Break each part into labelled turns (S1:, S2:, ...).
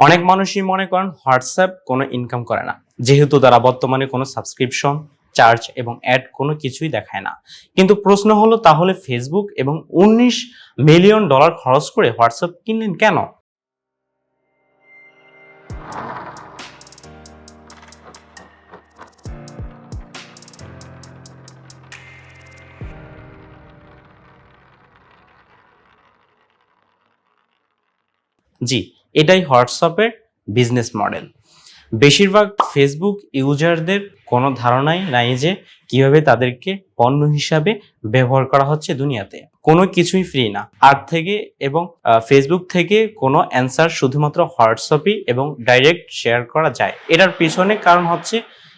S1: অনেক মানুষই মনে করেন হোয়াটসঅ্যাপ কোনো ইনকাম করে না। যেহেতু তারা বর্তমানে কোনো সাবস্ক্রিপশন চার্জ এবং অ্যাড কোনো কিছুই দেখায় না। কিন্তু প্রশ্ন হলো, তাহলে ফেসবুক এবং উনিশ মিলিয়ন ডলার খরচ করে হোয়াটসঅ্যাপ কিনলেন কেন? জি এটাই হোয়াটসঅ্যাপের বিজনেস মডেল বেশিরভাগ ফেসবুক ইউজারদের কোনো ধারণাই নাই যে কীভাবে তাদেরকে পণ্য হিসাবে ব্যবহার করা হচ্ছে দুনিয়াতে। কোনো কিছুই ফ্রি না। আর থেকে এবং ফেসবুক থেকে কোনো অ্যান্সার শুধুমাত্র হোয়াটসঅ্যাপই এবং ডাইরেক্ট শেয়ার করা যায়। এটার পিছনে কারণ হচ্ছে,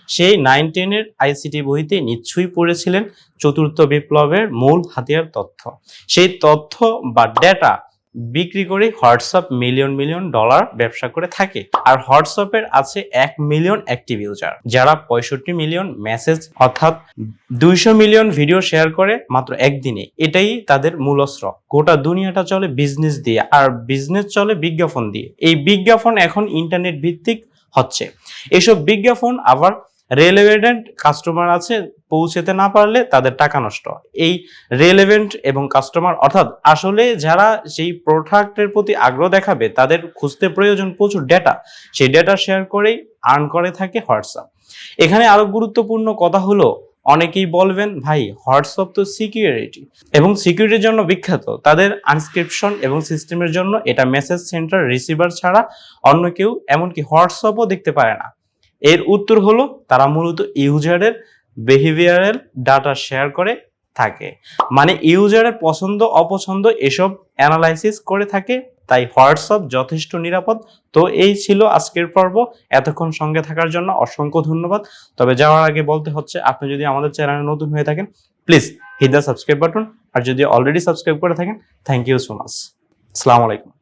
S1: সেই নাইন টেনের আইসিটি বইতে নিশ্চয়ই পড়েছিলেন চতুর্থ বিপ্লবের মূল হাতিয়ার তথ্য। সেই তথ্য বা ডেটা বিক্রি করে হোয়াটসঅ্যাপ মিলিয়ন মিলিয়ন ডলার ব্যবসা করে থাকে। আর হোয়াটসঅ্যাপের আছে এক মিলিয়ন অ্যাক্টিভ ইউজার যারা পঁয়ষট্টি মিলিয়ন মেসেজ অর্থাৎ দুইশো মিলিয়ন ভিডিও শেয়ার করে মাত্র একদিনে। এটাই তাদের মূল অস্ত্র গোটা দুনিয়াটা চলে বিজনেস দিয়ে, আর বিজনেস চলে বিজ্ঞাপন দিয়ে। এই বিজ্ঞাপন এখন ইন্টারনেট ভিত্তিক হচ্ছে। এসব বিজ্ঞাপন আবার রেলেভেন্ট কাস্টমার আছে, পৌঁছেতে না পারলে তাদের টাকা নষ্ট এই রেলেভেন্ট এবং কাস্টমার অর্থাৎ আসলে যারা সেই প্রোডাক্টের প্রতি আগ্রহ দেখাবে, তাদের খুঁজতে প্রয়োজন প্রচুর ডেটা সেই ডেটা শেয়ার করেই আর্ন করে থাকে হোয়াটসঅ্যাপ এখানে আরও গুরুত্বপূর্ণ কথা হলো, অনেকেই বলবেন, ভাই হোয়াটসঅ্যাপ তো সিকিউরিটি এবং সিকিউরিটির জন্য বিখ্যাত। তাদের আনস্ক্রিপশন এবং সিস্টেমের জন্য এটা মেসেজ সেন্টার রিসিভার ছাড়া অন্য কেউ, এমনকি হোয়াটসঅ্যাপও দেখতে পারে না। এর উত্তর হলো তারা মূলত ইউজারের বিহেভিয়ারাল ডাটা শেয়ার করে থাকে। মানে ইউজারের পছন্দ, অপছন্দ এসব অ্যানালাইসিস করে থাকে। তাই হোয়াটসঅ্যাপ যথেষ্ট নিরাপদ। তো এই ছিল আজকের পর্ব। এতক্ষণ সঙ্গে থাকার জন্য অসংখ্য ধন্যবাদ। তবে যাওয়ার আগে বলতে হচ্ছে, আপনি যদি আমাদের চ্যানেলে নতুন হয়ে থাকেন please hit the subscribe button আর যদি অলরেডি সাবস্ক্রাইব করে থাকেন থ্যাংক ইউ সো মাচ আসসালামু আলাইকুম।